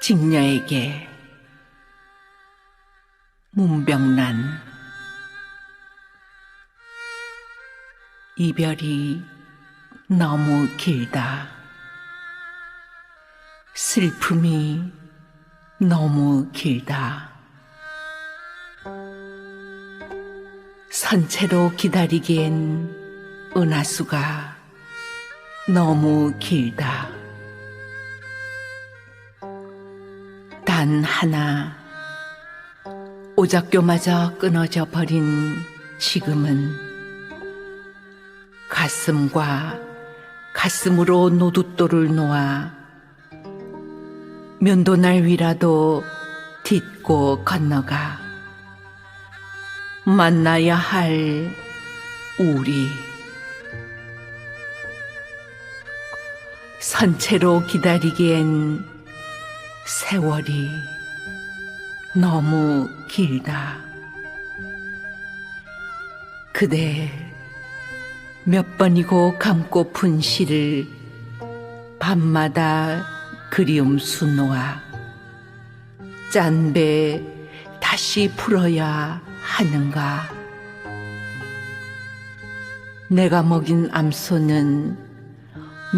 직녀에게 문병난 이별이 너무 길다. 슬픔이 너무 길다. 선체로 기다리기엔 은하수가 너무 길다. 단 하나, 오작교마저 끊어져 버린 지금은 가슴과 가슴으로 노둣돌을 놓아 면도날 위라도 딛고 건너가 만나야 할 우리. 선체로 기다리기엔 세월이 너무 길다. 그대 몇 번이고 감고 푼 시를 밤마다 그리움 수놓아 짠배 다시 풀어야 하는가 내가 먹인 암소는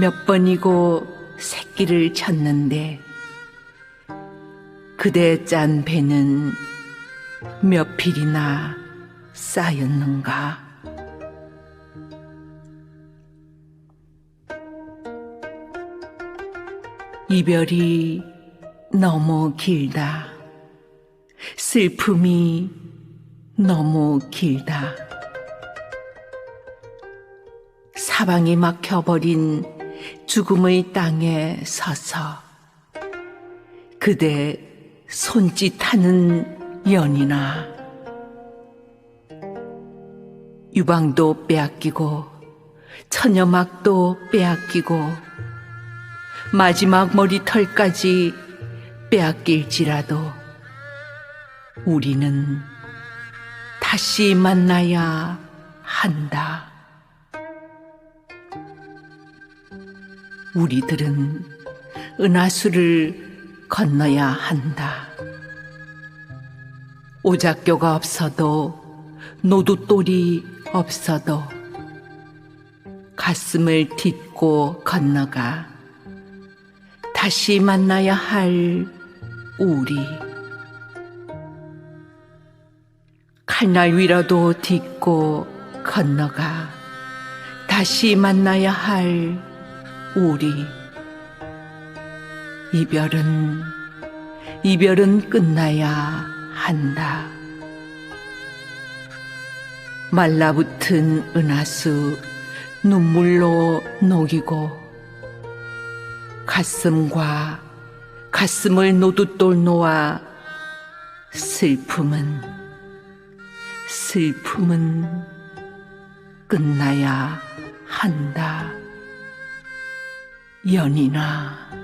몇 번이고 새끼를 쳤는데 그대 짠 배는 몇 필이나 쌓였는가 이별이 너무 길다. 슬픔이 너무 길다. 사방이 막혀버린 죽음의 땅에 서서 그대 손짓하는 연이나 유방도 빼앗기고 처녀막도 빼앗기고 마지막 머리털까지 빼앗길지라도 우리는 다시 만나야 한다. 우리들은 은하수를 건너야 한다. 오작교가 없어도 노두돌이 없어도 가슴을 딛고 건너가 다시 만나야 할 우리. 칼날 위라도 딛고 건너가 다시 만나야 할 우리. 이별은, 이별은 끝나야 한다. 말라붙은 은하수 눈물로 녹이고 가슴과 가슴을 노두돌 놓아 슬픔은 슬픔은 끝나야 한다. 연이나